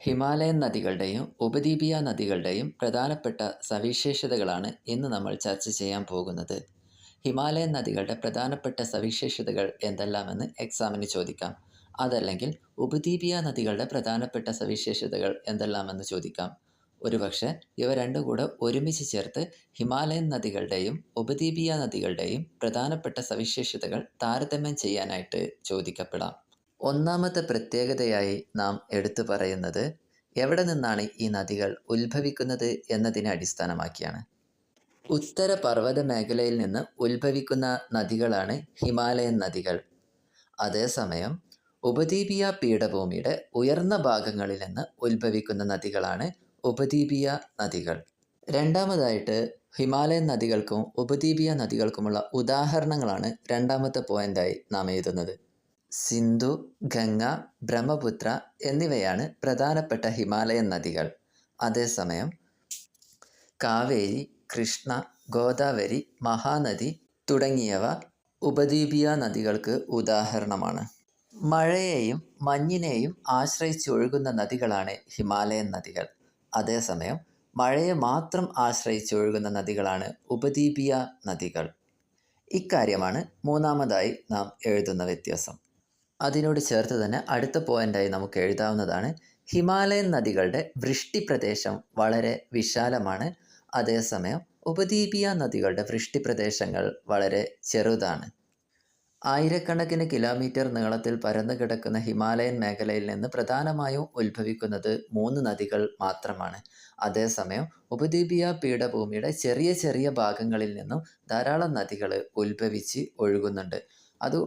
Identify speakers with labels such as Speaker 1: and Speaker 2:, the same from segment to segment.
Speaker 1: Himalayan നദികളുടെയും ഉപദ്വീപീയ നദികളുടെയും പ്രധാനപ്പെട്ട സവിശേഷതകളാണ് ഇന്ന് നമ്മൾ ചർച്ച ചെയ്യാൻ പോകുന്നത്. ഹിമാലയൻ നദികളുടെ പ്രധാനപ്പെട്ട സവിശേഷതകൾ എന്തെല്ലാമെന്ന് എക്സാമിന് ചോദിക്കാം. അതല്ലെങ്കിൽ ഉപദ്വീപീയ നദികളുടെ പ്രധാനപ്പെട്ട സവിശേഷതകൾ എന്തെല്ലാമെന്ന് ചോദിക്കാം. ഒരുപക്ഷെ ഇവ രണ്ടും കൂടെ ഒരുമിച്ച് ചേർത്ത് ഹിമാലയൻ നദികളുടെയും ഉപദ്വീപീയ നദികളുടെയും പ്രധാനപ്പെട്ട സവിശേഷതകൾ താരതമ്യം ചെയ്യാനായിട്ട് ചോദിക്കപ്പെടാം. ഒന്നാമത്തെ പ്രത്യേകതയായി നാം എടുത്തു പറയുന്നത് എവിടെ നിന്നാണ് ഈ നദികൾ ഉത്ഭവിക്കുന്നത് എന്നതിനെ അടിസ്ഥാനമാക്കിയാണ്. ഉത്തര പർവത മേഖലയിൽ നിന്ന് ഉത്ഭവിക്കുന്ന നദികളാണ് ഹിമാലയൻ നദികൾ. അതേസമയം ഉപദ്വീപീയ പീഠഭൂമിയുടെ ഉയർന്ന ഭാഗങ്ങളിൽ നിന്ന് ഉത്ഭവിക്കുന്ന നദികളാണ് ഉപദ്വീപീയ നദികൾ. രണ്ടാമതായിട്ട് ഹിമാലയൻ നദികൾക്കും ഉപദ്വീപീയ നദികൾക്കുമുള്ള ഉദാഹരണങ്ങളാണ് രണ്ടാമത്തെ പോയിന്റായി നാം എഴുതുന്നത്. സിന്ധു ഗംഗ ബ്രഹ്മപുത്ര എന്നിവയാണ് പ്രധാനപ്പെട്ട ഹിമാലയൻ നദികൾ. അതേസമയം കാവേരി കൃഷ്ണ ഗോദാവരി മഹാനദി തുടങ്ങിയവ ഉപദ്വീപീയ നദികൾക്ക് ഉദാഹരണമാണ്. മഴയെയും മഞ്ഞിനെയും ആശ്രയിച്ച് ഒഴുകുന്ന നദികളാണ് ഹിമാലയൻ നദികൾ. അതേസമയം മഴയെ മാത്രം ആശ്രയിച്ച് ഒഴുകുന്ന നദികളാണ് ഉപദ്വീപീയ നദികൾ. ഇക്കാര്യമാണ് മൂന്നാമതായി നാം എഴുതുന്ന വ്യത്യാസം. അതിനോട് ചേർത്ത് തന്നെ അടുത്ത പോയിന്റായി നമുക്ക് എഴുതാവുന്നതാണ്. ഹിമാലയൻ നദികളുടെ വൃഷ്ടി പ്രദേശം വളരെ വിശാലമാണ്. അതേസമയം ഉപദ്വീപീയ നദികളുടെ വൃഷ്ടി പ്രദേശങ്ങൾ വളരെ ചെറുതാണ്. ആയിരക്കണക്കിന് കിലോമീറ്റർ നീളത്തിൽ പരന്നു കിടക്കുന്ന ഹിമാലയൻ മേഖലയിൽ നിന്ന് പ്രധാനമായും ഉത്ഭവിക്കുന്നത് മൂന്ന് നദികൾ മാത്രമാണ്. അതേസമയം ഉപദ്വീപീയ പീഠഭൂമിയുടെ ചെറിയ ചെറിയ ഭാഗങ്ങളിൽ നിന്നും ധാരാളം നദികൾ ഉത്ഭവിച്ച് ഒഴുകുന്നുണ്ട്. അത്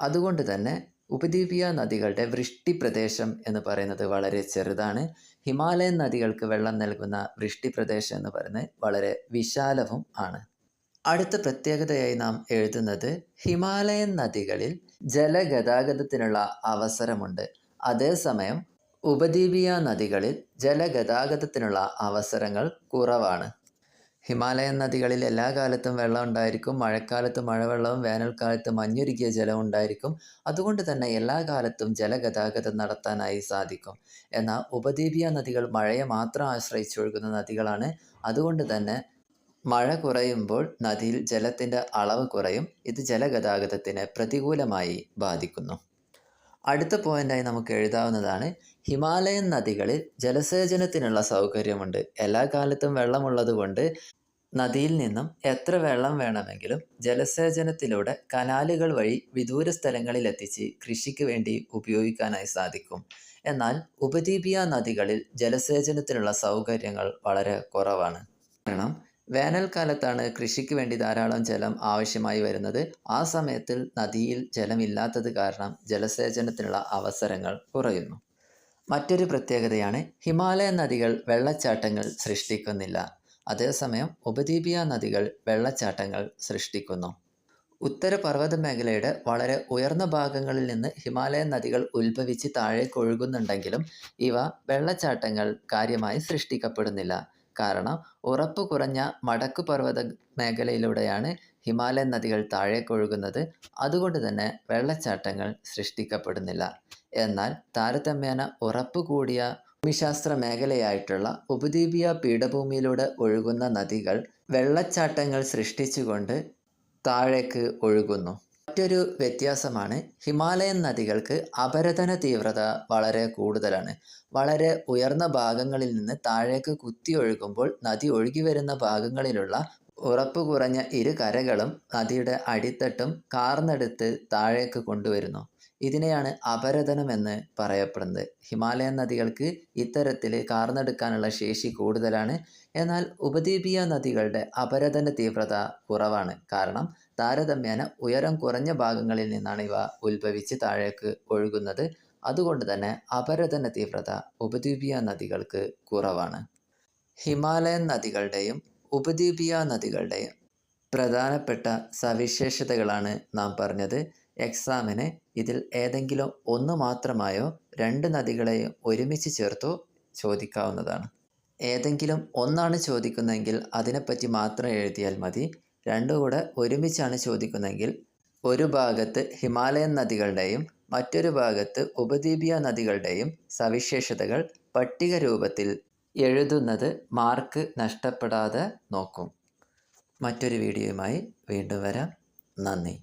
Speaker 1: അതുകൊണ്ട് തന്നെ ഉപദ്വീപീയ നദികളുടെ വൃഷ്ടി പ്രദേശം എന്ന് പറയുന്നത് വളരെ ചെറുതാണ്. ഹിമാലയൻ നദികൾക്ക് വെള്ളം നൽകുന്ന വൃഷ്ടി പ്രദേശം എന്ന് പറയുന്നത് വളരെ വിശാലവും ആണ്. അടുത്ത പ്രത്യേകതയായി നാം എഴുതുന്നത് ഹിമാലയൻ നദികളിൽ ജലഗതാഗതത്തിനുള്ള അവസരമുണ്ട്. അതേസമയം ഉപദ്വീപീയ നദികളിൽ ജലഗതാഗതത്തിനുള്ള അവസരങ്ങൾ കുറവാണ്. ഹിമാലയൻ നദികളിൽ എല്ലാ കാലത്തും വെള്ളം ഉണ്ടായിരിക്കും. മഴക്കാലത്ത് മഴവെള്ളവും വേനൽക്കാലത്ത് മഞ്ഞുരുകിയ ജലവും ഉണ്ടായിരിക്കും. അതുകൊണ്ട് തന്നെ എല്ലാ കാലത്തും ജലഗതാഗതം നടത്താനായി സാധിക്കും. എന്നാൽ ഉപദ്വീപീയ നദികൾ മഴയെ മാത്രം ആശ്രയിച്ചൊഴുകുന്ന നദികളാണ്. അതുകൊണ്ട് തന്നെ മഴ കുറയുമ്പോൾ നദിയിൽ ജലത്തിന്റെ അളവ് കുറയും. ഇത് ജലഗതാഗതത്തിന് പ്രതികൂലമായി ബാധിക്കുന്നു. അടുത്ത പോയിന്റായി നമുക്ക് എഴുതാവുന്നതാണ് ഹിമാലയൻ നദികളിൽ ജലസേചനത്തിനുള്ള സൗകര്യമുണ്ട്. എല്ലാ കാലത്തും വെള്ളമുള്ളതുകൊണ്ട് നദിയിൽ നിന്നും എത്ര വെള്ളം വേണമെങ്കിലും ജലസേചനത്തിലൂടെ കനാലുകൾ വഴി വിദൂര സ്ഥലങ്ങളിൽ എത്തിച്ച് കൃഷിക്ക് വേണ്ടി ഉപയോഗിക്കാനായി സാധിക്കും. എന്നാൽ ഉപദ്വീപീയ നദികളിൽ ജലസേചനത്തിനുള്ള സൗകര്യങ്ങൾ വളരെ കുറവാണ്. കാരണം വേനൽക്കാലത്താണ് കൃഷിക്ക് വേണ്ടി ധാരാളം ജലം ആവശ്യമായി വരുന്നത്. ആ സമയത്തിൽ നദിയിൽ ജലമില്ലാത്തത് കാരണം ജലസേചനത്തിനുള്ള അവസരങ്ങൾ കുറയുന്നു. മറ്റൊരു പ്രത്യേകതയാണ് ഹിമാലയ നദികൾ വെള്ളച്ചാട്ടങ്ങൾ സൃഷ്ടിക്കുന്നില്ല. അതേസമയം ഉപദ്വീപീയ നദികൾ വെള്ളച്ചാട്ടങ്ങൾ സൃഷ്ടിക്കുന്നു. ഉത്തര പർവത മേഖലയുടെ വളരെ ഉയർന്ന ഭാഗങ്ങളിൽ നിന്ന് ഹിമാലയ നദികൾ ഉത്ഭവിച്ച് താഴേക്കൊഴുകുന്നുണ്ടെങ്കിലും ഇവ വെള്ളച്ചാട്ടങ്ങൾ കാര്യമായി സൃഷ്ടിക്കപ്പെടുന്നില്ല. കാരണം ഉറപ്പ് കുറഞ്ഞ മടക്കു പർവത മേഖലയിലൂടെയാണ് ഹിമാലയൻ നദികൾ താഴേക്കൊഴുകുന്നത് അതുകൊണ്ട് തന്നെ വെള്ളച്ചാട്ടങ്ങൾ സൃഷ്ടിക്കപ്പെടുന്നില്ല. എന്നാൽ താരതമ്യേന ഉറപ്പ് കൂടിയ ഭൂമിശാസ്ത്ര മേഖലയായിട്ടുള്ള ഉപദ്വീപീയ പീഠഭൂമിയിലൂടെ ഒഴുകുന്ന നദികൾ വെള്ളച്ചാട്ടങ്ങൾ സൃഷ്ടിച്ചുകൊണ്ട് താഴേക്ക് ഒഴുകുന്നു. മറ്റൊരു വ്യത്യാസമാണ് ഹിമാലയൻ നദികൾക്ക് അപരതന തീവ്രത വളരെ കൂടുതലാണ്. വളരെ ഉയർന്ന ഭാഗങ്ങളിൽ നിന്ന് താഴേക്ക് കുത്തി ഒഴുകുമ്പോൾ നദി ഒഴുകി വരുന്ന ഭാഗങ്ങളിലുള്ള ഉറപ്പ് കുറഞ്ഞ ഇരു കരകളും നദിയുടെ അടിത്തട്ടും കാർന്നെടുത്ത് താഴേക്ക് കൊണ്ടുവരുന്നു. ഇതിനെയാണ് അപരതനം എന്ന് പറയപ്പെടുന്നത്. ഹിമാലയൻ നദികൾക്ക് ഇത്തരത്തിൽ കാർന്നെടുക്കാനുള്ള ശേഷി കൂടുതലാണ്. എന്നാൽ ഉപദ്വീപീയ നദികളുടെ അപരതന തീവ്രത കുറവാണ്. കാരണം താരതമ്യേന ഉയരം കുറഞ്ഞ ഭാഗങ്ങളിൽ നിന്നാണ് ഇവ ഉത്ഭവിച്ച് താഴേക്ക് ഒഴുകുന്നത്. അതുകൊണ്ട് തന്നെ അപരതന തീവ്രത ഉപദ്വീപീയ നദികൾക്ക് കുറവാണ്. ഹിമാലയൻ നദികളുടെയും ഉപദ്വീപീയ നദികളുടെയും പ്രധാനപ്പെട്ട സവിശേഷതകളാണ് നാം പറഞ്ഞത്. എക്സാമിന് ഇതിൽ ഏതെങ്കിലും ഒന്ന് മാത്രമായോ രണ്ട് നദികളെയും ഒരുമിച്ച് ചേർത്തോ ചോദിക്കാവുന്നതാണ്. ഏതെങ്കിലും ഒന്നാണ് ചോദിക്കുന്നതെങ്കിൽ അതിനെപ്പറ്റി മാത്രം എഴുതിയാൽ മതി. രണ്ടും കൂടെ ഒരുമിച്ചാണ് ചോദിക്കുന്നതെങ്കിൽ ഒരു ഭാഗത്ത് ഹിമാലയൻ നദികളുടെയും മറ്റൊരു ഭാഗത്ത് ഉപദ്വീപീയ നദികളുടെയും സവിശേഷതകൾ പട്ടിക രൂപത്തിൽ എഴുതുന്നത് മാർക്ക് നഷ്ടപ്പെടാതെ നോക്കും. മറ്റൊരു വീഡിയോയുമായി വീണ്ടും വരാം. നന്ദി.